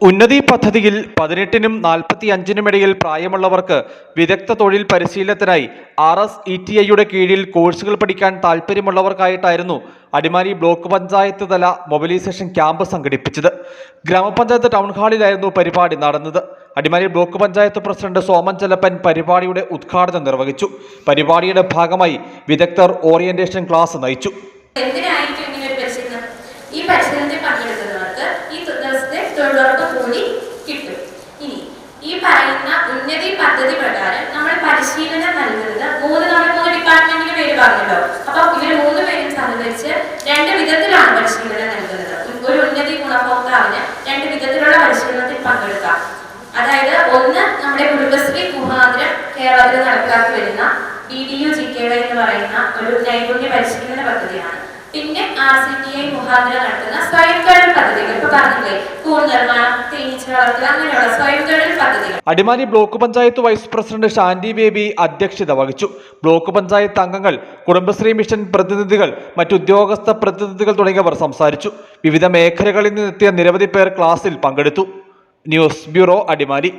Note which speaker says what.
Speaker 1: ഉന്നതി പദ്ധതിയിൽ പതിനെട്ടിനും നാൽപ്പത്തി അഞ്ചിനും ഇടയിൽ പ്രായമുള്ളവർക്ക് വിദഗ്ധ തൊഴിൽ പരിശീലനത്തിനായി ആർ എസ് ഇ ടി ഐയുടെ കീഴിൽ കോഴ്സുകൾ പഠിക്കാൻ താൽപ്പര്യമുള്ളവർക്കായിട്ടായിരുന്നു അടിമാലി ബ്ലോക്ക് പഞ്ചായത്ത് തല മൊബിലൈസേഷൻ ക്യാമ്പ് സംഘടിപ്പിച്ചത്. ഗ്രാമപഞ്ചായത്ത് ടൗൺ ഹാളിലായിരുന്നു പരിപാടി നടന്നത്. അടിമാലി ബ്ലോക്ക് പഞ്ചായത്ത് പ്രസിഡന്റ് സോമൻ ചെലപ്പൻ പരിപാടിയുടെ ഉദ്ഘാടനം നിർവഹിച്ചു. പരിപാടിയുടെ ഭാഗമായി വിദഗ്ധർ ഓറിയന്റേഷൻ ക്ലാസ് നയിച്ചു.
Speaker 2: ഈ ഈ തൊഴിലുറപ്പ് കൂലി കിട്ടും. ഇനി ഈ പറയുന്ന ഉന്നതി പദ്ധതി പ്രകാരം നമ്മൾ പരിശീലനം നൽകുന്നത് മൂന്ന് നമ്മൾ മൂന്ന് ഡിപ്പാർട്ട്മെന്റിന് പേര് പറഞ്ഞല്ലോ. അപ്പൊ ഇവർ മൂന്ന് പേരും സഹകരിച്ച് രണ്ട് വിധത്തിലാണ് പരിശീലനം നൽകുന്നത്. ഒരു ഉന്നതി ഗുണഭോക്താവിന് രണ്ട് വിധത്തിലുള്ള പരിശീലനത്തിൽ പങ്കെടുക്കാം. അതായത് ഒന്ന് നമ്മുടെ കുടുംബശ്രീ മുഖാന്തരം കേരളത്തിൽ നടപ്പിലാക്കി വരുന്ന ബി ഡി യു ജി കെയുടെ എന്ന് പറയുന്ന ഒരു നൈപുണ്യ പരിശീലന പദ്ധതിയാണ്. പിന്നെ ആർ സി ടി ഐ മുഖാന്തരം നടത്തുന്ന സ്വയം തൊഴിൽ പദ്ധതികൾ. ഇപ്പൊ പറഞ്ഞില്ലേ കൂൺ നിർമ്മാണം തേനീച്ച വളർത്തൽ അങ്ങനെയുള്ള സ്വയം തൊഴിൽ പദ്ധതികൾ.
Speaker 1: Adimali block panchayat vice president Shanti Baby അധ്യക്ഷത വഹിച്ചു. ബ്ലോക്ക് പഞ്ചായത്ത് അംഗങ്ങൾ കുടുംബശ്രീ മിഷൻ പ്രതിനിധികൾ മറ്റു ഉദ്യോഗസ്ഥ പ്രതിനിധികൾ തുടങ്ങിയവർ സംസാരിച്ചു. വിവിധ മേഖലകളിൽ നിന്നെത്തിയ നിരവധി പേർ ക്ലാസ്സിൽ പങ്കെടുത്തു. News bureau Adimali.